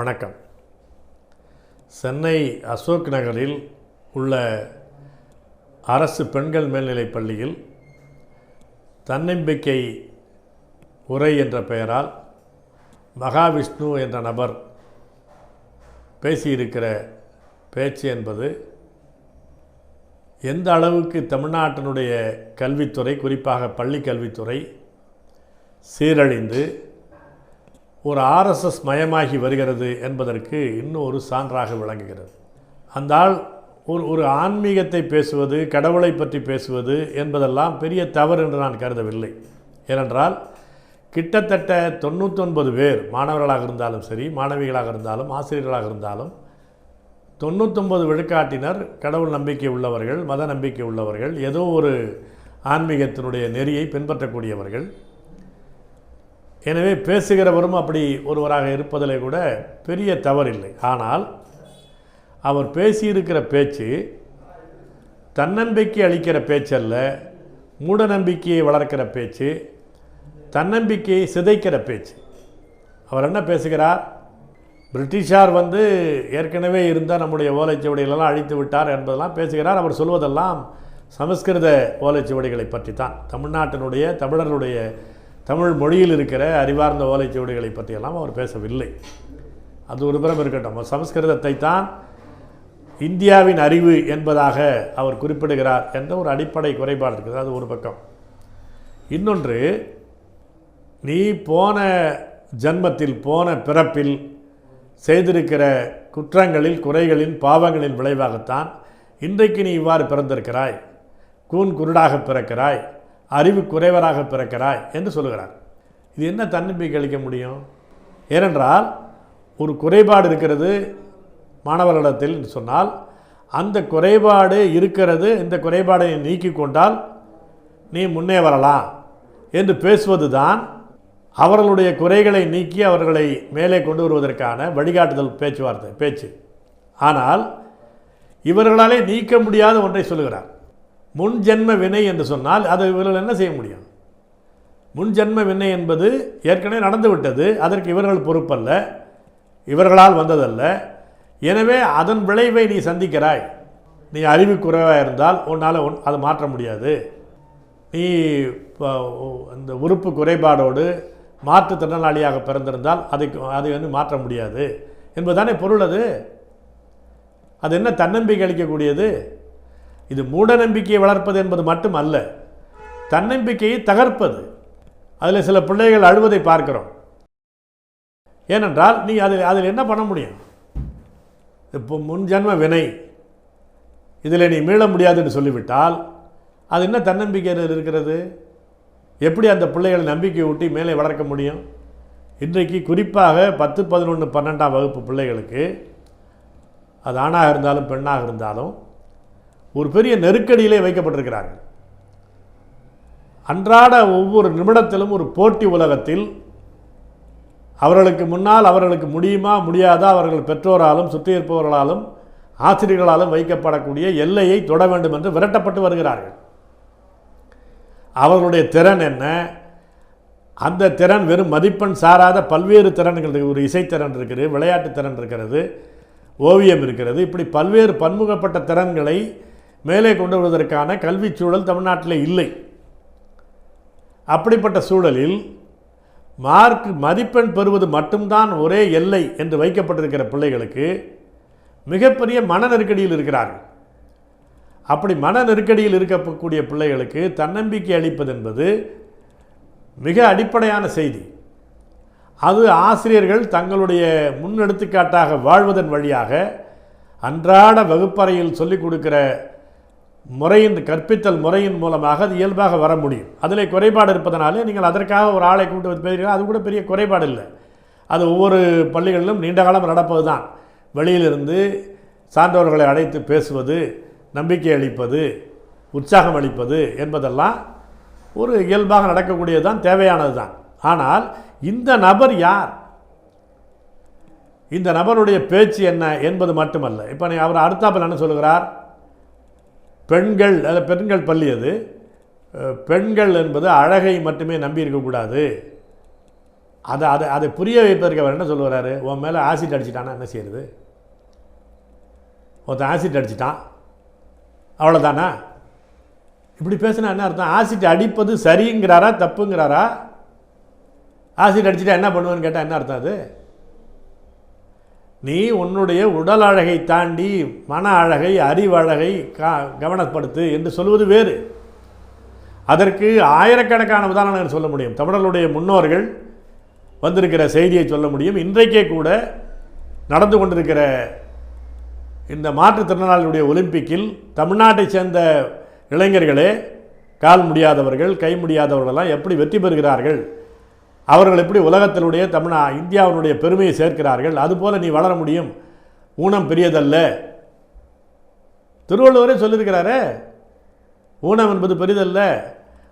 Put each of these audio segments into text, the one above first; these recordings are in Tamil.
வணக்கம். சென்னை அசோக் நகரில் உள்ள அரசு பெண்கள் மேல்நிலைப் பள்ளியில் தன்னம்பிக்கை உரை என்ற பெயரால் மகாவிஷ்ணு என்ற நபர் பேசியிருக்கிற பேச்சு என்பது எந்த அளவுக்கு தமிழ்நாட்டினுடைய கல்வித்துறை குறிப்பாக பள்ளி கல்வித்துறை சீரழிந்து ஒரு ஆர்எஸ்எஸ் மயமாகி வருகிறது என்பதற்கு இன்னும் ஒரு சான்றாக விளங்குகிறது. அந்த ஆள் ஒரு ஒரு ஆன்மீகத்தை பேசுவது கடவுளை பற்றி பேசுவது என்பதெல்லாம் பெரிய தவறு என்று நான் கருதவில்லை. ஏனென்றால் கிட்டத்தட்ட தொண்ணூத்தொன்பது பேர் மாணவர்களாக இருந்தாலும் சரி மாணவிகளாக இருந்தாலும் ஆசிரியர்களாக இருந்தாலும் தொண்ணூத்தொம்பது விழுக்காட்டினர் கடவுள் நம்பிக்கை உள்ளவர்கள் மத நம்பிக்கை உள்ளவர்கள் ஏதோ ஒரு ஆன்மீகத்தினுடைய நெறியை பின்பற்றக்கூடியவர்கள் எனவே பேசுகிறவரும் அப்படி ஒருவராக இருப்பதிலே கூட பெரிய தவறில்லை. ஆனால் அவர் பேசியிருக்கிற பேச்சு தன்னம்பிக்கை அளிக்கிற பேச்சல்ல மூட நம்பிக்கையை வளர்க்கிற பேச்சு தன்னம்பிக்கையை சிதைக்கிற பேச்சு. அவர் என்ன பேசுகிறார்? பிரிட்டிஷார் வந்து ஏற்கனவே இருந்தால் நம்முடைய ஓலைச்சுவடிகளெல்லாம் அழித்து விட்டார் என்பதெல்லாம் பேசுகிறார். அவர் சொல்வதெல்லாம் சமஸ்கிருத ஓலைச்சுவடிகளை பற்றி தான் தமிழ்நாட்டினுடைய தமிழர்களுடைய தமிழ் மொழியில் இருக்கிற அறிவார்ந்த ஓலைச்சுவடிகளை பற்றியெல்லாம் அவர் பேசவில்லை. அது ஒரு புறம் இருக்கட்டும். சமஸ்கிருதத்தை தான் இந்தியாவின் அறிவு என்பதாக அவர் குறிப்பிடுகிறார் என்ற ஒரு அடிப்படை குறைபாடு இருக்குது. அது ஒரு பக்கம். இன்னொன்று நீ போன ஜன்மத்தில் போன பிறப்பில் செய்திருக்கிற குற்றங்களில் குறைகளின் பாவங்களின் விளைவாகத்தான் இன்றைக்கு நீ இவ்வாறு பிறந்திருக்கிறாய். கூன் குருடாக பிறக்கிறாய். அறிவு குறைவராக பிறக்கிறாய் என்று சொல்லுகிறார். இது என்ன தன்னம்பிக்கை அளிக்க முடியும்? ஏனென்றால் ஒரு குறைபாடு இருக்கிறது மாணவர்களிடத்தில் என்று சொன்னால் அந்த குறைபாடு இருக்கிறது இந்த குறைபாடை நீக்கி கொண்டால் நீ முன்னே வரலாம் என்று பேசுவது தான் அவர்களுடைய குறைகளை நீக்கி அவர்களை மேலே கொண்டு வருவதற்கான வழிகாட்டுதல் பேச்சுவார்த்தை பேச்சு. ஆனால் இவர்களாலே நீக்க முடியாத ஒன்றை சொல்கிறார் முன் ஜென்ம வினை என்று சொன்னால் அதை இவர்கள் என்ன செய்ய முடியும்? முன் ஜென்ம வினை என்பது ஏற்கனவே நடந்துவிட்டது அதற்கு இவர்கள் பொறுப்பல்ல இவர்களால் வந்ததல்ல. எனவே அதன் விளைவை நீ சந்திக்கிறாய். நீ அறிவு குறைவாக இருந்தால் உன்னால் உன் அதை மாற்ற முடியாது. நீ இந்த உறுப்பு குறைபாடோடு மாற்றுத்திறனாளியாக பிறந்திருந்தால் அதை அதை வந்து மாற்ற முடியாது. என்பதுதானே பொருள் அது? அது என்ன தன்னம்பிக்கை அளிக்கக்கூடியது? இது மூட நம்பிக்கையை வளர்ப்பது என்பது மட்டும் அல்ல தன்னம்பிக்கையை தகர்ப்பது. அதில் சில பிள்ளைகள் அழுவதை பார்க்கிறோம். ஏனென்றால் நீ அதில் அதில் என்ன பண்ண முடியும்? இப்போ முன் ஜென்ம வினை. இதில் நீ மீள முடியாதுன்னு சொல்லிவிட்டால் அது என்ன தன்னம்பிக்கை இருக்கிறது? எப்படி அந்த பிள்ளைகளை நம்பிக்கை ஊட்டி மேலே வளர்க்க முடியும்? இன்றைக்கு குறிப்பாக பத்து பதினொன்று பன்னெண்டாம் வகுப்பு பிள்ளைகளுக்கு அது ஆணாக இருந்தாலும் பெண்ணாக இருந்தாலும் ஒரு பெரிய நெருக்கடியிலே வைக்கப்பட்டிருக்கிறார்கள். அன்றாட ஒவ்வொரு நிமிடத்திலும் ஒரு போட்டி உலகத்தில் அவர்களுக்கு முன்னால் அவர்களுக்கு முடியுமா முடியாதா அவர்கள் பெற்றோராலும் சுற்றி இருப்பவர்களாலும் ஆசிரியர்களாலும் வைக்கப்படக்கூடிய எல்லையை தொட வேண்டும் என்று விரட்டப்பட்டு வருகிறார்கள். அவர்களுடைய திறன் என்ன? அந்த திறன் வெறும் மதிப்பெண் சாராத பல்வேறு திறன்கள் இருக்குது ஒரு இசைத்திறன் இருக்குது விளையாட்டு திறன் இருக்கிறது ஓவியம் இருக்கிறது. இப்படி பல்வேறு பன்முகப்பட்ட திறன்களை மேலே கொண்டு வருவதற்கான கல்வி சூழல் தமிழ்நாட்டில் இல்லை. அப்படிப்பட்ட சூழலில் மார்க் மதிப்பெண் பெறுவது மட்டும்தான் ஒரே எல்லை என்று வைக்கப்பட்டிருக்கிற பிள்ளைகளுக்கு மிகப்பெரிய மன நெருக்கடியில் இருக்கிறார்கள். அப்படி மன நெருக்கடியில் இருக்கக்கூடிய பிள்ளைகளுக்கு தன்னம்பிக்கை அளிப்பது என்பது மிக அடிப்படையான செய்தி. அது ஆசிரியர்கள் தங்களுடைய முன்னெடுத்துக்காட்டாக வாழ்வதன் வழியாக அன்றாட வகுப்பறையில் சொல்லிக் கொடுக்கிற முறையின் கற்பித்தல் முறையின் மூலமாக அது இயல்பாக வர முடியும். அதில் குறைபாடு இருப்பதனாலே நீங்கள் அதற்காக ஒரு ஆளை கூட்டு வந்து பேசுகிறீர்கள் அது கூட பெரிய குறைபாடு இல்லை. அது ஒவ்வொரு பள்ளிகளிலும் நீண்ட காலம் நடப்பது தான் வெளியிலிருந்து சான்றோர்களை அழைத்து பேசுவது நம்பிக்கை அளிப்பது உற்சாகம் அளிப்பது என்பதெல்லாம் ஒரு இயல்பாக நடக்கக்கூடியது தான் தேவையானது தான் ஆனால் இந்த நபர் யார்? இந்த நபருடைய பேச்சு என்ன என்பது மட்டுமல்ல. இப்போ நீ அவர் அடுத்தாப்பில் என்ன சொல்லுகிறார்? பெண்கள் அது பெண்கள் பள்ளி அது. பெண்கள் என்பது அழகை மட்டுமே நம்பி இருக்கக்கூடாது அதை அதை அதை புரிய வைப்பதற்கு அவர் என்ன சொல்லுவார் உன் மேலே ஆசிட் அடிச்சிட்டானா என்ன செய்யறது? ஒருத்தன் ஆசிட் அடிச்சிட்டான். அவ்வளோதானா இப்படி பேசினா என்ன அர்த்தம்? ஆசிட் அடிப்பது சரிங்கிறாரா தப்புங்கிறாரா? ஆசிட் அடிச்சிட்டா என்ன பண்ணுவேன்னு கேட்டால் என்ன அர்த்தம் அது? நீ உன்னுடைய உடல் அழகை தாண்டி மன அழகை அறிவழகை கா கவனப்படுத்து என்று சொல்வது வேறு. அதற்கு ஆயிரக்கணக்கான உதாரணங்கள் சொல்ல முடியும். தமிழர்களுடைய முன்னோர்கள் வந்திருக்கிற செய்தியை சொல்ல முடியும். இன்றைக்கே கூட நடந்து கொண்டிருக்கிற இந்த மாற்றுத்திறனாளிகளுடைய ஒலிம்பிக்கில் தமிழ்நாட்டை சேர்ந்த இளைஞர்களே கால் முடியாதவர்கள் கை முடியாதவர்களெல்லாம் எப்படி வெற்றி பெறுகிறார்கள் அவர்கள் எப்படி உலகத்தினுடைய தமிழா இந்தியாவினுடைய பெருமையை சேர்க்கிறார்கள் அதுபோல் நீ வளர முடியும். ஊனம் பெரியதல்ல. திருவள்ளுவரே சொல்லியிருக்கிறாரே ஊனம் என்பது பெரிதல்ல.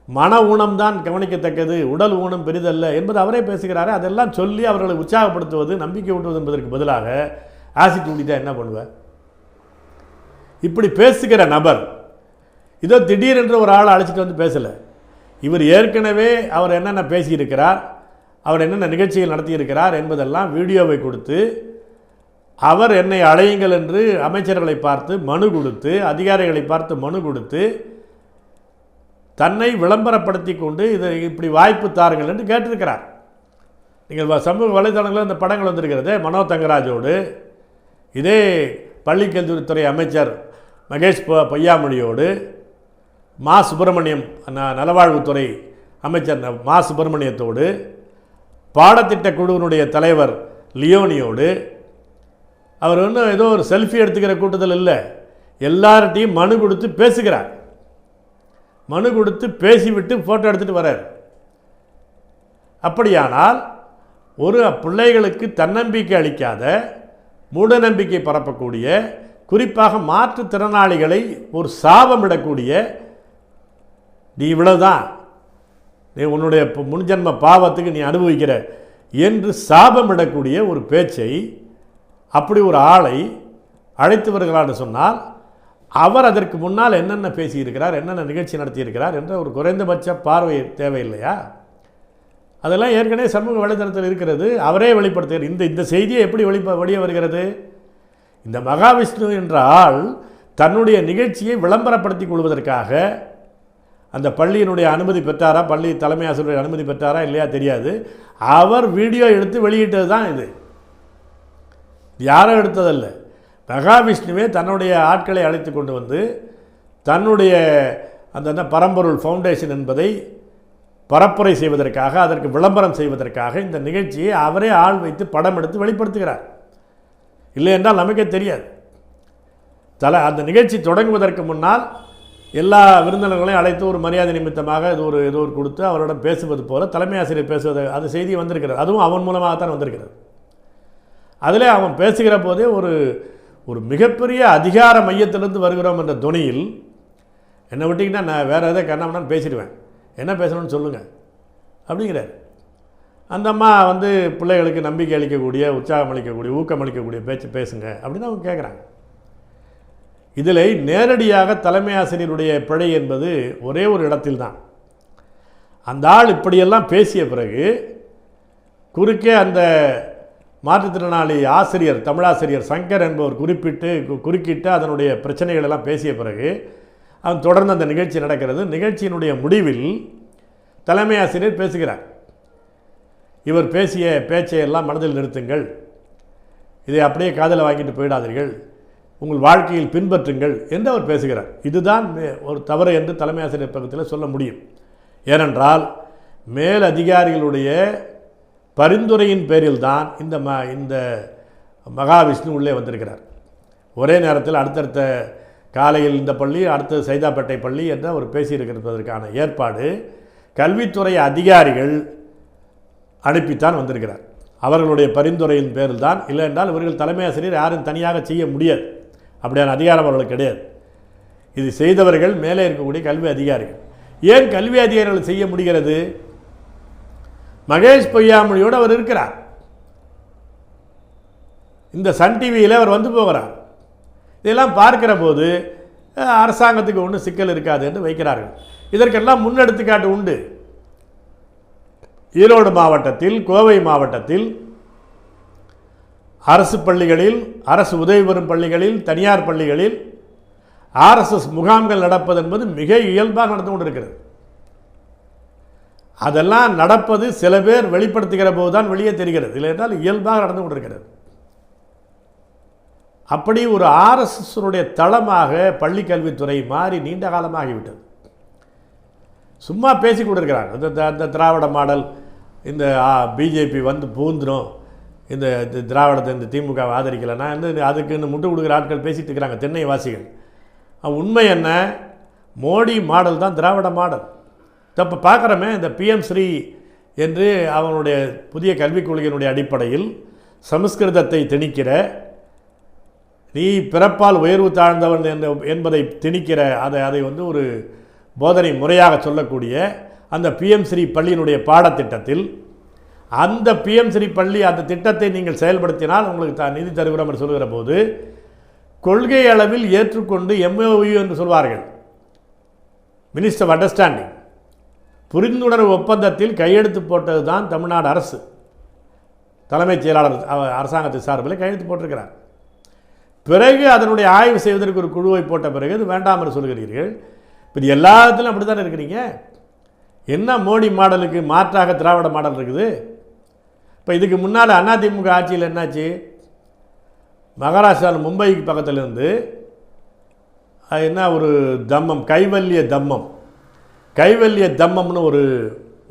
மன ஊனம்தான் கவனிக்கத்தக்கது உடல் ஊனம் பெரிதல்ல என்பது அவரே பேசுகிறாரு அதெல்லாம் சொல்லி அவர்களை உற்சாகப்படுத்துவது நம்பிக்கை ஊட்டுவது என்பதற்கு பதிலாக ஆசிட் ஊட்டிட்டா என்ன பண்ணுவேன் இப்படி பேசுகிற நபர் இதோ திடீரென்று ஒரு ஆள் அழைச்சிட்டு வந்து பேசலை. இவர் ஏற்கனவே அவர் என்னென்ன பேசியிருக்கிறார்? அவர் என்னென்ன நிகழ்ச்சிகள் நடத்தியிருக்கிறார் என்பதெல்லாம் வீடியோவை கொடுத்து அவர் என்னை அழையுங்கள் என்று அமைச்சர்களை பார்த்து மனு கொடுத்து அதிகாரிகளை பார்த்து மனு கொடுத்து தன்னை விளம்பரப்படுத்தி கொண்டு இதை இப்படி வாய்ப்பு தாருங்கள் என்று கேட்டிருக்கிறார். நீங்கள் சமூக வலைதளங்களில் இந்த படங்கள் வந்திருக்கிறது மனோ தங்கராஜோடு. இதே பள்ளிக்கல்வித்துறை அமைச்சர் மகேஷ் பொ பொய்யாமொழியோடு மா சுப்பிரமணியம் நலவாழ்வுத்துறை அமைச்சர் மா சுப்பிரமணியத்தோடு பாடத்திட்ட குழுவினுடைய தலைவர் லியோனியோடு அவர் ஒன்றும் ஏதோ ஒரு செல்ஃபி எடுத்துக்கிற கூட்டத்தில் இல்லை. எல்லார்ட்டையும் மனு கொடுத்து பேசுகிறார். மனு கொடுத்து பேசிவிட்டு ஃபோட்டோ எடுத்துகிட்டு வரார் அப்படியானால் ஒரு பிள்ளைகளுக்கு தன்னம்பிக்கை அளிக்காத மூடநம்பிக்கை பரப்பக்கூடிய குறிப்பாக மாற்றுத்திறனாளிகளை ஒரு சாபமிடக்கூடிய நீ இவ்வளோதான் நீ உன்னுடைய ப- முன்ஜென்ம பாவத்துக்கு நீ அனுபவிக்கிற என்று சாபமிடக்கூடிய ஒரு பேச்சை அப்படி ஒரு ஆளை அழைத்து வருகிறான்னு சொன்னால் அவர் அதற்கு முன்னால் என்னென்ன பேசியிருக்கிறார் என்னென்ன நிகழ்ச்சி நடத்தியிருக்கிறார் என்ற ஒரு குறைந்தபட்ச பார்வை தேவையில்லையா? அதெல்லாம் ஏற்கனவே சமூக வலைதளத்தில் இருக்கிறது. அவரே வெளிப்படுத்துகிறார். இந்த இந்த செய்தியை எப்படி வெளிப்ப வெளியே வருகிறது? இந்த மகாவிஷ்ணு என்ற ஆள் தன்னுடைய நிகழ்ச்சியை விளம்பரப்படுத்திக் கொள்வதற்காக அந்த பள்ளியினுடைய அனுமதி பெற்றாரா? பள்ளி தலைமை ஆசிரியருடைய அனுமதி பெற்றாரா? இல்லையா? தெரியாது. அவர் வீடியோ எடுத்து வெளியிட்டது தான் இது. யாரும் எடுத்ததல்ல. மகாவிஷ்ணுவே தன்னுடைய ஆட்களை அழைத்து கொண்டு வந்து தன்னுடைய அந்த என்ன பரம்பொருள் ஃபவுண்டேஷன் என்பதை பரப்புரை செய்வதற்காக அதற்கு விளம்பரம் செய்வதற்காக இந்த நிகழ்ச்சியை அவரே ஆள் வைத்து படம் எடுத்து வெளிப்படுத்துகிறார். இல்லை என்றால் நமக்கே தெரியாது. தலை அந்த நிகழ்ச்சி தொடங்குவதற்கு முன்னால் எல்லா விருந்தினர்களையும் அழைத்து ஒரு மரியாதை நிமித்தமாக இது ஒரு ஏதோ ஒரு கொடுத்து அவரிடம் பேசுவது போல தலைமை ஆசிரியர் பேசுவது அது செய்தி வந்திருக்கிறது. அதுவும் அவன் மூலமாகத்தான் வந்திருக்கிறது. அதில் அவன் பேசுகிற போதே ஒரு ஒரு மிகப்பெரிய அதிகார மையத்திலிருந்து வருகிறோம் என்ற துணியில் என்னை விட்டிங்கன்னா நான் வேறு எதை கண்ணாமண்ணான்னு பேசிடுவேன். என்ன பேசணும்னு சொல்லுங்கள் அப்படிங்கிறார். அந்த அம்மா வந்து பிள்ளைகளுக்கு நம்பிக்கை அளிக்கக்கூடிய உற்சாகம் அளிக்கக்கூடிய ஊக்கம் அளிக்கக்கூடிய பேச்சு பேசுங்க அப்படின்னு அவங்க கேட்குறாங்க இதில் நேரடியாக தலைமை ஆசிரியருடைய பிழை என்பது ஒரே ஒரு இடத்தில் தான் அந்த ஆள் இப்படியெல்லாம் பேசிய பிறகு குறுக்கே அந்த மாற்றுத்திறனாளி ஆசிரியர் தமிழாசிரியர் சங்கர் என்பவர் குறிப்பிட்டு கு- குறுக்கிட்டு அதனுடைய பிரச்சனைகளெல்லாம் பேசிய பிறகு அவன் தொடர்ந்து அந்த நிகழ்ச்சி நடக்கிறது. நிகழ்ச்சியினுடைய முடிவில் தலைமை ஆசிரியர் பேசுகிறார். இவர் பேசிய பேச்சை எல்லாம் மனதில் நிறுத்துங்கள். இதை அப்படியே காதில் வாங்கிட்டு போயிடாதீர்கள். உங்கள் வாழ்க்கையில் பின்பற்றுங்கள் என்று அவர் பேசுகிறார். இதுதான் மே- ஒரு தவறு என்று தலைமை ஆசிரியர் பக்கத்தில் சொல்ல முடியும். ஏனென்றால் மேல் அதிகாரிகளுடைய பரிந்துரையின் பேரில் தான் இந்த ம இந்த மகாவிஷ்ணு உள்ளே வந்திருக்கிறார். ஒரே நேரத்தில் அடுத்தடுத்த காலையில் இந்த பள்ளி அடுத்தது சைதாப்பேட்டை பள்ளி என்று அவர் பேசியிருக்கிறதற்கான ஏற்பாடு கல்வித்துறை அதிகாரிகள் அனுப்பித்தான் வந்திருக்கிறார். அவர்களுடைய பரிந்துரையின் பேரில் தான். இல்லை என்றால் இவர்கள் தலைமை ஆசிரியர் யாரும் தனியாக செய்ய முடியாது. அப்படியான அதிகாரம் அவர்களுக்கு கிடையாது. இது செய்தவர்கள் மேலே இருக்கக்கூடிய கல்வி அதிகாரிகள். ஏன் கல்வி அதிகாரிகள் செய்ய முடிகிறது? மகேஷ் பொய்யாமொழியோடு அவர் இருக்கிறார். இந்த சன் டிவியில் அவர் வந்து போகிறார். இதெல்லாம் பார்க்கிற போது அரசாங்கத்துக்கு ஒன்றும் சிக்கல் இருக்காது என்று வைக்கிறார்கள். இதற்கெல்லாம் முன்னெடுத்துக்காட்டு உண்டு. ஈரோடு மாவட்டத்தில் கோவை மாவட்டத்தில் அரசு பள்ளிகளில் அரசு உதவி பெறும் பள்ளிகளில் தனியார் பள்ளிகளில் ஆர்எஸ்எஸ் முகாம்கள் நடப்பது என்பது மிக இயல்பாக நடந்து கொண்டிருக்கிறது. அதெல்லாம் நடப்பது சில பேர் வெளிப்படுத்துகிற போது தான் வெளியே தெரிகிறது. இல்லை என்றால் இயல்பாக நடந்து கொண்டிருக்கிறது. அப்படி ஒரு ஆர்எஸ்எஸ்னுடைய தளமாக பள்ளி கல்வித்துறை மாறி நீண்ட காலமாகிவிட்டது. சும்மா பேசி கொண்டிருக்கிறாங்க. இந்த இந்த- இந்த திராவிட மாடல் இந்த பிஜேபி வந்து பூந்துடும் இந்த திராவிடத்தை இந்த திமுக ஆதரிக்கலைன்னா வந்து அதுக்கு இந்த முட்டு கொடுக்குற ஆட்கள் பேசிகிட்டு இருக்கிறாங்க தென்னை வாசிகள் உண்மை என்ன? மோடி மாடல் தான் திராவிட மாடல். இப்போ பார்க்குறோமே இந்த பிஎம் ஸ்ரீ என்று அவனுடைய புதிய கல்விக் கொள்கையினுடைய அடிப்படையில் சமஸ்கிருதத்தை திணிக்கிற நீ பிறப்பால் உயர்வு தாழ்ந்தவன் என்ற என்பதை திணிக்கிற அதை அதை வந்து ஒரு போதனை முறையாக சொல்லக்கூடிய அந்த பிஎம் ஸ்ரீ பள்ளியினுடைய பாடத்திட்டத்தில் அந்த பிஎம் ஸ்ரீ பள்ளி அந்த திட்டத்தை நீங்கள் செயல்படுத்தினால் உங்களுக்கு தான் நிதி தருகிறோம் என்று சொல்கிற போது கொள்கை அளவில் ஏற்றுக்கொண்டு எம்ஓயு என்று சொல்வார்கள். மினிஸ்டர் ஆஃப் அண்டர்ஸ்டாண்டிங் புரிந்துணர்வு ஒப்பந்தத்தில் கையெழுத்து போட்டது தான் தமிழ்நாடு அரசு. தலைமைச் செயலாளர் அவ- அரசாங்கத்தின் சார்பில் கையெழுத்து போட்டிருக்கிறார். பிறகு அதனுடைய ஆய்வு செய்வதற்கு ஒரு குழுவை போட்ட பிறகு இது வேண்டாம் என்று சொல்கிறீர்கள். இப்போ இது எல்லாத்துலையும் அப்படி தானே இருக்கிறீங்க? என்ன மோடி மாடலுக்கு மாற்றாக திராவிட மாடல் இருக்குது? இப்போ இதுக்கு முன்னால் அதிமுக ஆட்சியில் என்னாச்சு? மகாராஷ்டிராவில் மும்பைக்கு பக்கத்துலேருந்து அது என்ன ஒரு தம்மம் கைவல்ய தம்மம். கைவல்ய தம்மம்னு ஒரு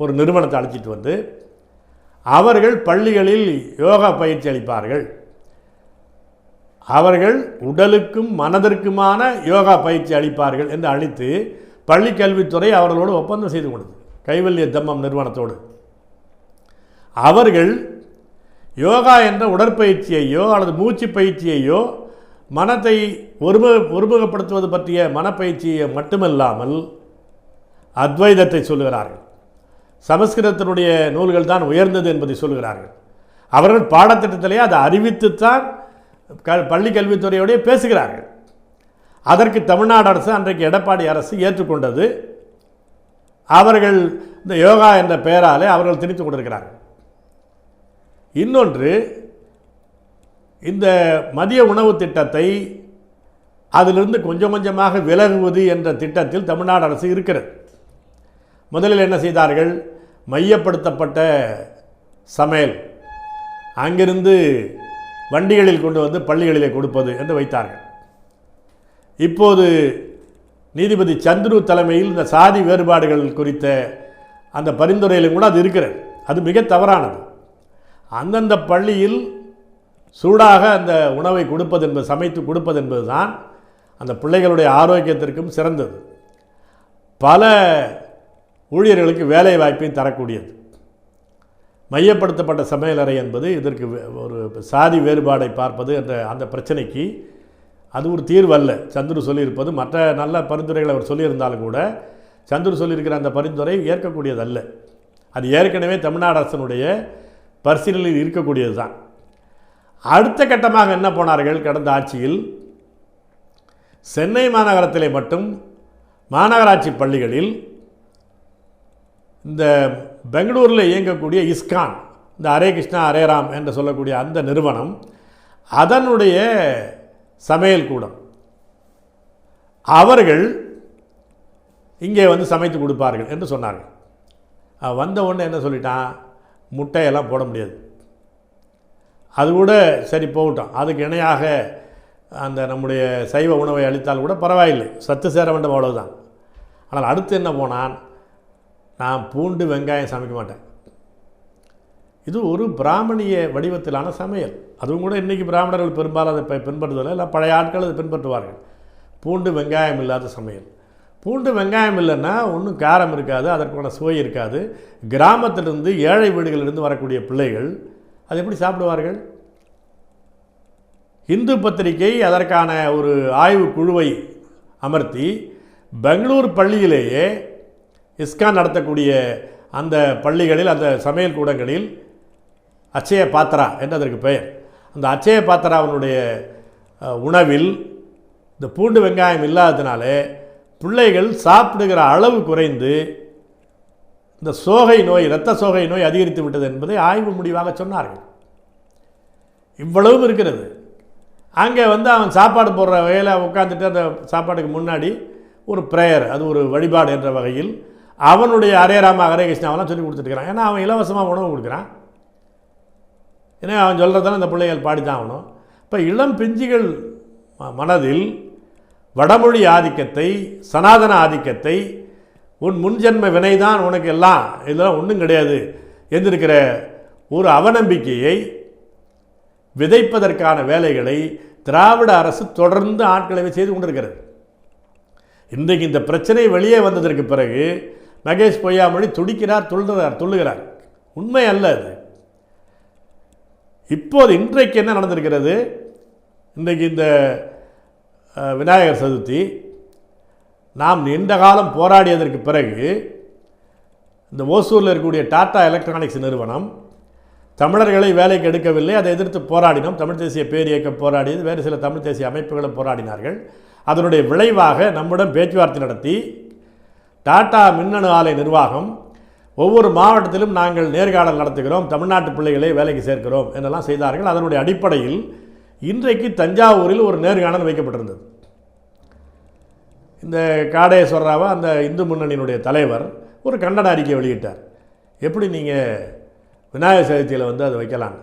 ஒரு நிறுவனத்தை அழைச்சிட்டு வந்து அவர்கள் பள்ளிகளில் யோகா பயிற்சி அளிப்பார்கள். அவர்கள் உடலுக்கும் மனதிற்குமான யோகா பயிற்சி அளிப்பார்கள் என்று அழைத்து பள்ளிக்கல்வித்துறை அவர்களோடு ஒப்பந்தம் செய்து கொண்டது கைவல்ய தம்மம் நிறுவனத்தோடு. அவர்கள் யோகா என்ற உடற்பயிற்சியையோ அல்லது மூச்சு பயிற்சியையோ மனத்தை ஒருமுக ஒருமுகப்படுத்துவது பற்றிய மனப்பயிற்சியை மட்டுமல்லாமல் அத்வைதத்தை சொல்லுகிறார்கள். சமஸ்கிருதத்தினுடைய நூல்கள் தான் உயர்ந்தது என்பதை சொல்லுகிறார்கள். அவர்கள் பாடத்திட்டத்திலே அதை அறிவித்துத்தான் க பள்ளி கல்வித்துறையோடைய பேசுகிறார்கள். அதற்கு தமிழ்நாடு அரசு அன்றைக்கு எடப்பாடி அரசு ஏற்றுக்கொண்டது. அவர்கள் இந்த யோகா என்ற பெயராலே அவர்கள் திணித்துக் கொண்டிருக்கிறார்கள். இன்னொன்று இந்த மதிய உணவு திட்டத்தை அதிலிருந்து கொஞ்சம் கொஞ்சமாக விலகுவது என்ற திட்டத்தில் தமிழ்நாடு அரசு இருக்கிறது. முதலில் என்ன செய்தார்கள்? மையப்படுத்தப்பட்ட சமையல் அங்கிருந்து வண்டிகளில் கொண்டு வந்து பள்ளிகளிலே கொடுப்பது என்று வைத்தார்கள். இப்போது நீதிபதி சந்துரு தலைமையில் இந்த சாதி வேறுபாடுகள் குறித்த அந்த பரிந்துரையிலும் கூட அது இருக்கிறது. அது மிக தவறானது. அந்தந்த பள்ளியில் சூடாக அந்த உணவை கொடுப்பது என்பது சமைத்து கொடுப்பது என்பதுதான் அந்த பிள்ளைகளுடைய ஆரோக்கியத்திற்கும் சிறந்தது. பல ஊழியர்களுக்கு வேலை வாய்ப்பையும் தரக்கூடியது. மையப்படுத்தப்பட்ட சமையலறை என்பது இதற்கு ஒரு சாதி வேறுபாடை பார்ப்பது என்ற அந்த பிரச்சனைக்கு அது ஒரு தீர்வு அல்ல சந்துரு சொல்லியிருப்பது மற்ற நல்ல பரிந்துரைகளை அவர் சொல்லியிருந்தாலும் கூட சந்துரு சொல்லியிருக்கிற அந்த பரிந்துரை ஏற்கக்கூடியதல்ல. அது ஏற்கனவே தமிழ்நாடு அரசனுடைய பரிசீலனையில் இருக்கக்கூடியது தான். அடுத்த கட்டமாக என்ன போனார்கள்? கடந்த ஆட்சியில் சென்னை மாநகரத்திலே மட்டும் மாநகராட்சி பள்ளிகளில் இந்த பெங்களூரில் இயங்கக்கூடிய இஸ்கான் இந்த ஹரே கிருஷ்ணா ஹரே ராம் என்று சொல்லக்கூடிய அந்த நிறுவனம் அதனுடைய சமையல் கூடம் அவர்கள் இங்கே வந்து சமைத்து கொடுப்பார்கள் என்று சொன்னார்கள். வந்த உடனே என்ன சொல்லிட்டான்? முட்டையெல்லாம் போட முடியாது. அது கூட சரி போகட்டும். அதுக்கு இணையாக அந்த நம்முடைய சைவ உணவை அளித்தால் கூட பரவாயில்லை. சத்து சேர வேண்டும் அவ்வளவுதான். ஆனால் அடுத்து என்ன போனான் நான் பூண்டு வெங்காயம் சமைக்க மாட்டேன். இது ஒரு பிராமணிய வடிவத்திலான சமையல். அதுவும் கூட இன்றைக்கி பிராமணர்கள் பெரும்பாலும் அதை ப- பின்பற்றுவதில்லை. இல்லை பழைய ஆட்கள் அதை பின்பற்றுவார்கள். பூண்டு வெங்காயம் இல்லாத சமையல். பூண்டு வெங்காயம் இல்லைன்னா ஒன்றும் காரம் இருக்காது அதற்கான சுவை இருக்காது. கிராமத்திலிருந்து ஏழை வீடுகளிலிருந்து வரக்கூடிய பிள்ளைகள் அது எப்படி சாப்பிடுவார்கள்? இந்து பத்திரிகை அதற்கான ஒரு ஆய்வு குழுவை அமர்த்தி பெங்களூர் பள்ளியிலேயே இஸ்கான் நடத்தக்கூடிய அந்த பள்ளிகளில் அந்த சமையல் கூடங்களில் அச்சய பாத்திரா என்று அதற்கு பெயர். அந்த அச்சய பாத்திராவினுடைய உணவில் இந்த பூண்டு வெங்காயம் இல்லாததினாலே பிள்ளைகள் சாப்பிடுகிற அளவு குறைந்து இந்த சோகை நோய் இரத்த சோகை நோய் அதிகரித்து விட்டது என்பதை ஆய்வு முடிவாக சொன்னார்கள். இவ்வளவும் இருக்கிறது. அங்கே வந்து அவன் சாப்பாடு போடுற வகையில் உட்காந்துட்டு அந்த சாப்பாட்டுக்கு முன்னாடி ஒரு ப்ரேயர் அது ஒரு வழிபாடு என்ற வகையில் அவனுடைய ஹரே ராம ஹரே கிருஷ்ணாவெல்லாம் சொல்லி கொடுத்துட்டுருக்கிறான் ஏன்னா அவன் இலவசமாக உணவு கொடுக்குறான். ஏன்னா அவன் சொல்கிறதால இந்த பிள்ளைகள் பாடி தான் ஆகணும். இப்போ இளம் பிஞ்சுகள் ம- மனதில் வடமொழி ஆதிக்கத்தை சனாதன ஆதிக்கத்தை உன் முன்ஜென்ம வினைதான் உனக்கு எல்லாம் இதெல்லாம் ஒன்றும் கிடையாது என்றிருக்கிற ஒரு அவநம்பிக்கையை விதைப்பதற்கான வேலைகளை திராவிட அரசு தொடர்ந்து ஆட்களவை செய்து கொண்டிருக்கிறது. இன்றைக்கு இந்த பிரச்சனை வெளியே வந்ததற்கு பிறகு மகேஷ் பொய்யாமொழி துடிக்கிறார் துள்ளுகிறார் துள்ளுகிறார். உண்மை அல்ல அது. இப்போது இன்றைக்கு என்ன நடந்திருக்கிறது? இன்றைக்கு இந்த விநாயகர் சதுர்த்தி. நாம் நீண்ட காலம் போராடியதற்கு பிறகு இந்த ஓசூரில் இருக்கக்கூடிய டாடா எலக்ட்ரானிக்ஸ் நிறுவனம் தமிழர்களை வேலைக்கு எடுக்கவில்லை அதை எதிர்த்து போராடினோம். தமிழ் தேசிய பேரியக்கம் போராடியது வேறு சில தமிழ் தேசிய அமைப்புகளும் போராடினார்கள். அதனுடைய விளைவாக நம்முடன் பேச்சுவார்த்தை நடத்தி டாடா மின்னணு ஆலை நிர்வாகம் ஒவ்வொரு மாவட்டத்திலும் நாங்கள் நேர்காணல் நடத்துகிறோம் தமிழ்நாட்டு பிள்ளைகளை வேலைக்கு சேர்க்கிறோம் என்றெல்லாம் செய்தார்கள். அதனுடைய அடிப்படையில் இன்றைக்கு தஞ்சாவூரில் ஒரு நேர்காணல் வைக்கப்பட்டிருந்தது. இந்த காடேஸ்வரராவை அந்த இந்து முன்னணியினுடைய தலைவர் ஒரு கன்னட அறிக்கை வெளியிட்டார். எப்படி நீங்கள் விநாயகர் சதுர்த்தியில் வந்து அதை வைக்கலாம்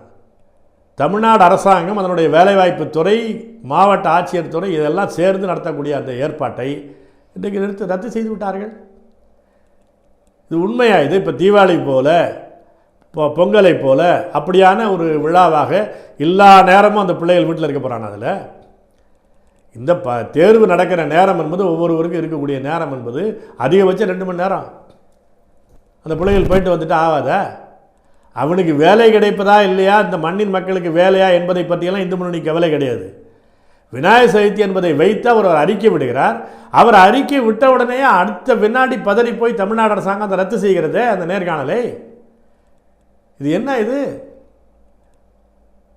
தமிழ்நாடு அரசாங்கம் அதனுடைய வேலைவாய்ப்பு துறை மாவட்ட ஆட்சியர் துறை இதெல்லாம் சேர்ந்து நடத்தக்கூடிய அந்த ஏற்பாட்டை இன்றைக்கு நிறுத்த ரத்து செய்து விட்டார்கள். இது உண்மையாக இது இப்போ தீபாவளி போல பொங்கலை போல அப்படியான ஒரு விழாவாக எல்லா நேரமும் அந்த பிள்ளைகள் வீட்டில் இருக்க போகிறான் அதில். இந்த ப தேர்வு நடக்கிற நேரம் என்பது ஒவ்வொருவருக்கும் இருக்கக்கூடிய நேரம் என்பது அதிகபட்சம் ரெண்டு மணி நேரம். அந்த பிள்ளைகள் போயிட்டு வந்துட்டு ஆகாதா. அவனுக்கு வேலை கிடைப்பதா இல்லையா? இந்த மண்ணின் மக்களுக்கு வேலையா என்பதை பற்றியெல்லாம் இந்து முன்னணி கவலை கிடையாது. விநாயகர் சதுர்த்தி என்பதை வைத்து அவர் அறிக்கை விடுகிறார். அவர் அறிக்கை விட்ட உடனே அடுத்த வினாடி பதறி போய் தமிழ்நாடு அரசாங்கம் அதை ரத்து செய்கிறதே அந்த நேர்காணலை. இது என்ன இது?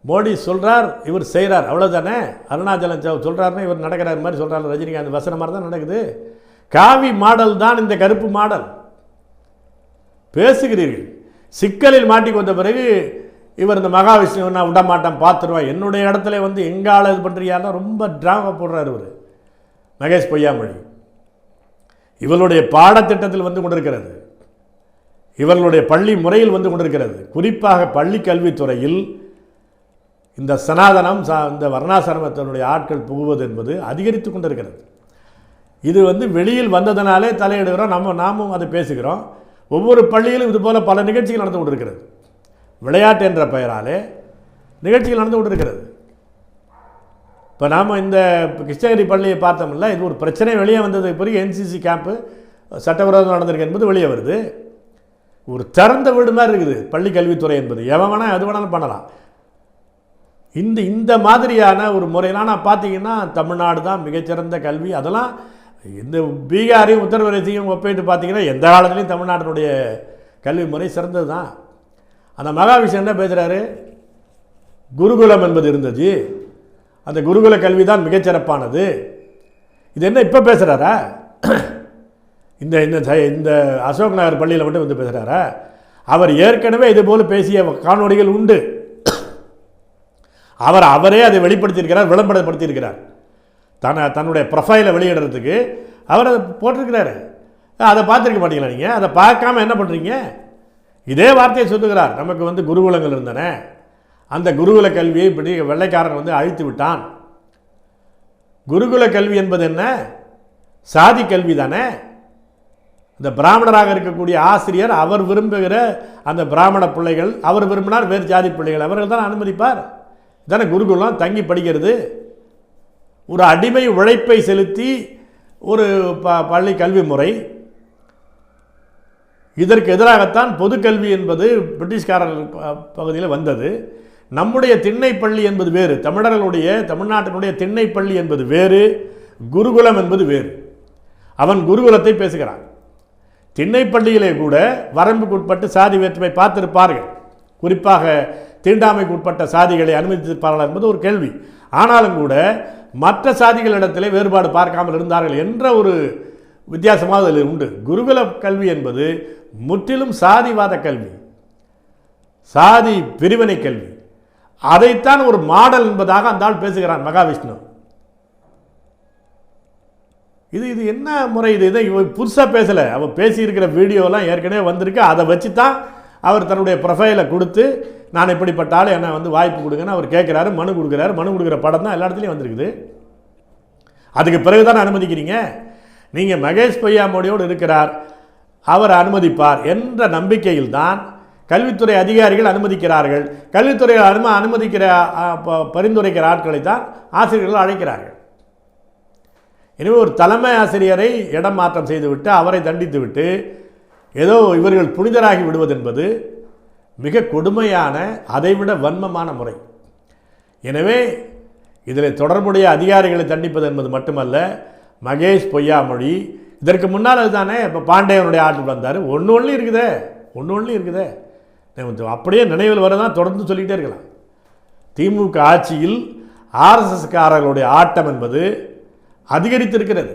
மோடி சொல்கிறார் இவர் செய்கிறார் அவ்வளோதானே அருணாச்சலம் சொல்கிறாருன்னு இவர் நடக்கிறார் மாதிரி சொல்கிறார் ரஜினிகாந்த் வசன மாதிரி தான் நடக்குது. காவி மாடல் தான் இந்த கருப்பு மாடல். பேசுகிறீர்கள். சிக்கலில் மாட்டி வந்த பிறகு இவர் இந்த மகாவிஷ்ணு நான் விட மாட்டேன் பார்த்துருவேன் என்னுடைய இடத்துல வந்து எங்க ஆள் இது பண்ணுறியாலும் ரொம்ப ட்ராமா போடுறாரு இவர். மகேஷ் பொய்யாமொழி. இவளுடைய பாடத்திட்டத்தில் வந்து கொண்டிருக்கிறது. இவர்களுடைய பள்ளி முறையில் வந்து கொண்டிருக்கிறது. குறிப்பாக பள்ளி கல்வித்துறையில் இந்த சனாதனம் சா இந்த வர்ணாசிரமத்தினுடைய ஆட்கள் புகுவது என்பது அதிகரித்து கொண்டிருக்கிறது. இது வந்து வெளியில் வந்ததனாலே தலையிடுகிறோம் நம்ம நாமும் அதை பேசுகிறோம். ஒவ்வொரு பள்ளியிலும் இதுபோல் பல நிகழ்ச்சிகள் நடந்து கொண்டிருக்கிறது. விளையாட்டு என்ற பெயராலே நிகழ்ச்சிகள் நடந்து கொண்டிருக்கிறது. இப்போ நாம் இந்த கிருஷ்ணகிரி பள்ளியை பார்த்தோம்ல இது ஒரு பிரச்சனை வெளியே வந்ததுக்கு பிறகு என்சிசி கேம்ப்பு சட்டவிரோதம் நடந்திருக்கு என்பது வெளியே வருது. ஒரு திறந்த வீடு மாதிரி இருக்குது பள்ளி கல்வித்துறை என்பது. எவன் வேணால் எது வேணாலும் பண்ணலாம். இந்த இந்த மாதிரியான ஒரு முறையெல்லாம் நான் பார்த்தீங்கன்னா தமிழ்நாடு தான் மிகச்சிறந்த கல்வி. அதெல்லாம் இந்த பீகாரையும் உத்தரப்பிரதேசையும் ஒப்பிட்டு பார்த்தீங்கன்னா எந்த காலத்துலேயும் தமிழ்நாட்டினுடைய கல்வி முறை சிறந்தது தான் அந்த மகாவிஷ்ணு என்ன பேசுகிறாரு குருகுலம் என்பது இருந்தது. அந்த குருகுல கல்வி தான் மிகச்சிறப்பானது. இது என்ன இப்போ பேசுகிறாரா இந்த இந்த இந்த அசோக் நகர் பள்ளியில் மட்டும் வந்து பேசுகிறாரா அவர் ஏற்கனவே இதுபோல் பேசிய காணொளிகள் உண்டு. அவர் அவரே அதை வெளிப்படுத்தியிருக்கிறார் விளம்பரப்படுத்தியிருக்கிறார். தன்னை தன்னுடைய ப்ரொஃபைலை வெளியிடுறதுக்கு அவர் அதை போட்டிருக்கிறாரு. அதை பார்த்துருக்க மாட்டீங்களா நீங்கள் அதை பார்க்காம என்ன பண்ணுறீங்க இதே வார்த்தையை சொல்லுகிறார். நமக்கு வந்து குருகுலங்கள் இருந்தன. அந்த குருகுல கல்வியை இப்படி வெள்ளைக்காரன் வந்து அழித்து விட்டான். குருகுல கல்வி என்பது என்ன? சாதி கல்வி தானே இந்த பிராமணராக இருக்கக்கூடிய ஆசிரியர் அவர் விரும்புகிற அந்த பிராமண பிள்ளைகள் அவர் விரும்பினார் வேறு ஜாதி பிள்ளைகள் அவர்கள் தான் அனுமதிப்பார். தானே குருகுலம் தங்கி படிக்கிறது. ஒரு அடிமை உழைப்பை செலுத்தி ஒரு ப பள்ளி கல்வி முறை. இதற்கு எதிராகத்தான் பொதுக்கல்வி என்பது பிரிட்டிஷ்காரர் ப- பகுதியில் வந்தது. நம்முடைய திண்ணைப்பள்ளி என்பது வேறு தமிழர்களுடைய தமிழ்நாட்டினுடைய திண்ணைப்பள்ளி என்பது வேறு குருகுலம் என்பது வேறு. அவன் குருகுலத்தை பேசுகிறான். திண்ணைப்பள்ளியிலே கூட வரம்புக்குட்பட்டு சாதி வேற்றுமை பார்த்திருப்பார்கள். குறிப்பாக தீண்டாமைக்கு உட்பட்ட சாதிகளை அனுமதித்திருப்பார்கள் என்பது ஒரு கேள்வி. ஆனாலும் கூட மற்ற சாதிகளிடத்திலே வேறுபாடு பார்க்காமல் இருந்தார்கள் என்ற ஒரு வித்தியாசமாக அதில் உண்டு. குருகுல கல்வி என்பது முற்றிலும் சாதிவாத கல்வி. சாதி பிரிவினை கல்வி. அதைத்தான் ஒரு மாடல் என்பதாக அந்த ஆள் பேசுகிறான் மகாவிஷ்ணு. இது இது என்ன முறை இது? இதை இவன் புதுசாக பேசலை. அவன் பேசியிருக்கிற வீடியோலாம் ஏற்கனவே வந்திருக்கு. அதை வச்சு தான் அவர் தன்னுடைய ப்ரொஃபைலை கொடுத்து நான் இப்படிப்பட்ட ஆள் என்னை வந்து வாய்ப்பு கொடுங்கன்னு அவர் கேட்குறாரு மனு கொடுக்குறாரு. மனு கொடுக்குற படம் தான் எல்லா இடத்துலையும் வந்திருக்குது. அதுக்கு பிறகு தானே அனுமதிக்கிறீங்க? நீங்கள் மகேஷ் பொய்யாமோடியோடு இருக்கிறார். அவர் அனுமதிப்பார் என்ற நம்பிக்கையில் தான் கல்வித்துறை அதிகாரிகள் அனுமதிக்கிறார்கள். கல்வித்துறை அனும அனுமதிக்கிற ப- பரிந்துரைக்கிற ஆட்களை தான் ஆசிரியர்கள் அழைக்கிறார்கள். எனவே ஒரு தலைமை ஆசிரியரை இடம் மாற்றம் செய்துவிட்டு அவரை தண்டித்துவிட்டு ஏதோ இவர்கள் புனிதராகி விடுவது என்பது மிக கொடுமையான அதைவிட வன்மமான முறை. எனவே இதில் தொடர்புடைய அதிகாரிகளை தண்டிப்பது என்பது மட்டுமல்ல மகேஷ் பொய்யாமொழி இதற்கு முன்னால் அதுதானே இப்போ பாண்டியனுடைய ஆட்கள் வந்தார். ஒன்று ஒன்று இருக்குதே ஒன்று ஒன்று இருக்குதே. அப்படியே நினைவில் வரதான் தொடர்ந்து சொல்லிகிட்டே இருக்கலாம். திமுக ஆட்சியில் ஆர்எஸ்எஸ்காரர்களுடைய ஆட்டம் என்பது அதிகரித்திருக்கிறது.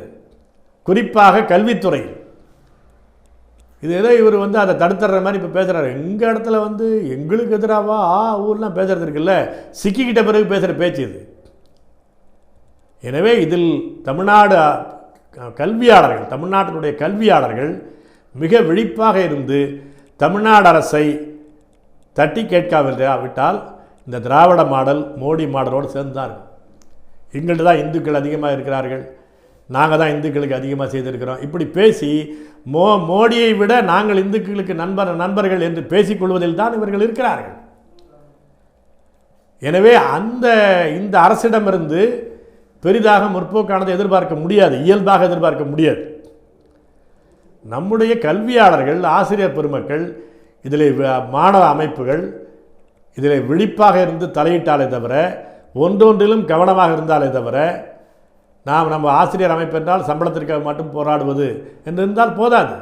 குறிப்பாக கல்வித்துறையில். இது ஏதோ இவர் வந்து அதை தடுத்துற மாதிரி இப்போ பேசுகிறாரு எங்கள் இடத்துல வந்து எங்களுக்கு எதிராவா? ஆ ஊர்லாம் பேசுகிறது இருக்குல்ல. சிக்கிக்கிட்ட பிறகு பேசுகிற பேச்சு இது. எனவே இதில் தமிழ்நாடு கல்வியாளர்கள் தமிழ்நாட்டினுடைய கல்வியாளர்கள் மிக விழிப்பாக இருந்து தமிழ்நாடு அரசை தட்டி கேட்காவிட்டால் இந்த திராவிட மாடல் மோடி மாடலோடு சேர்ந்து தான் இருக்கும் எங்கள்கிட்ட தான் இந்துக்கள் அதிகமாக இருக்கிறார்கள். நாங்கள் தான் இந்துக்களுக்கு அதிகமாக செய்திருக்கிறோம். இப்படி பேசி மோ மோடியை விட நாங்கள் இந்துக்களுக்கு நண்பர் நண்பர்கள் என்று பேசிக்கொள்வதில் தான் இவர்கள் இருக்கிறார்கள். எனவே அந்த இந்த அரசிடமிருந்து பெரிதாக முற்போக்கானதை எதிர்பார்க்க முடியாது. இயல்பாக எதிர்பார்க்க முடியாது. நம்முடைய கல்வியாளர்கள் ஆசிரியர் பெருமக்கள் இதில் வ- மாணவ அமைப்புகள் இதில் விழிப்பாக இருந்து தலையிட்டாலே தவிர ஒன்றொன்றிலும் கவனமாக இருந்தாலே தவிர நாம் நம்ம ஆசிரியர் அமைப்பென்றால் சம்பளத்திற்காக மட்டும் போராடுவது என்று இருந்தால் போதாது.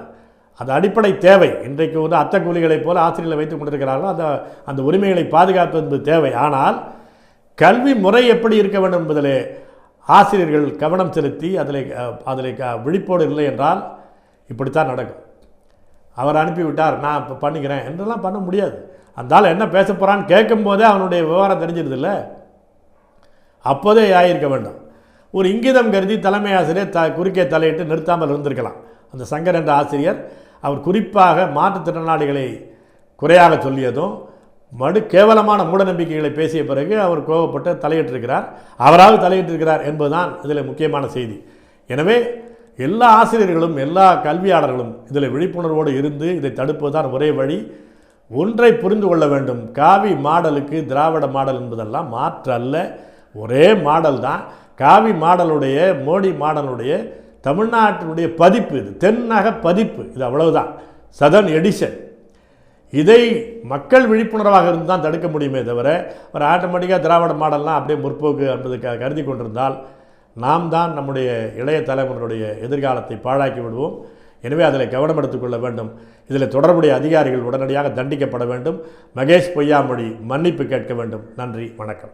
அது அடிப்படை தேவை. இன்றைக்கு வந்து அத்த கூலிகளைப் போல ஆசிரியர்களை வைத்துக் கொண்டிருக்கிறார்கள். அந்த அந்த உரிமைகளை பாதுகாப்பது என்பது தேவை. ஆனால் கல்வி முறை எப்படி இருக்க வேண்டும் என்பதிலே ஆசிரியர்கள் கவனம் செலுத்தி அதில் அதில் க- விழிப்போடு இல்லை என்றால் இப்படித்தான் நடக்கும். அவர் அனுப்பிவிட்டார் நான் இப்போ பண்ணிக்கிறேன் என்றெல்லாம் பண்ண முடியாது. அந்தால் என்ன பேச போகிறான்னு கேட்கும்போதே அவனுடைய விவகாரம் தெரிஞ்சிருதில்ல அப்போதே ஆகியிருக்க வேண்டும். ஒரு இங்கிதம் கருதி தலைமை ஆசிரியர் த குறுக்கே தலையிட்டு நிறுத்தாமல் இருந்திருக்கலாம். அந்த சங்கர் என்ற ஆசிரியர் அவர் குறிப்பாக மாற்றுத்திறனாளிகளை குறையாக சொல்லியதும் மடு கேவலமான மூடநம்பிக்கைகளை பேசிய பிறகு அவர் கோபப்பட்டு தலையிட்டிருக்கிறார். அவராவது தலையிட்டிருக்கிறார் என்பதுதான் இதில் முக்கியமான செய்தி. எனவே எல்லா ஆசிரியர்களும் எல்லா கல்வியாளர்களும் இதில் விழிப்புணர்வோடு இருந்து இதை தடுப்பதுதான் ஒரே வழி. ஒன்றை புரிந்து கொள்ள வேண்டும். காவி மாடலுக்கு திராவிட மாடல் என்பதெல்லாம் மாற்று அல்ல ஒரே மாடல் தான். காவி மாடலுடைய மோடி மாடலுடைய தமிழ்நாட்டினுடைய பதிப்பு இது. தென்னக பதிப்பு. இது அவ்வளவுதான். சதன் எடிஷன் இதை மக்கள் விழிப்புணர்வாக இருந்து தான் தடுக்க முடியுமே தவிர ஒரு ஆட்டோமேட்டிக்காக திராவிட மாடல்லாம் அப்படியே முற்போக்கு என்பது க கருதி கொண்டிருந்தால் நாம் தான் நம்முடைய இளைய தலைமுறையுடைய எதிர்காலத்தை பாழாக்கி விடுவோம். எனவே அதில் கவனம் எடுத்துக்கொள்ள வேண்டும். இதில் தொடர்புடைய அதிகாரிகள் உடனடியாக தண்டிக்கப்பட வேண்டும். மகேஷ் பொய்யாமொழி மன்னிப்பு கேட்க வேண்டும். நன்றி. வணக்கம்.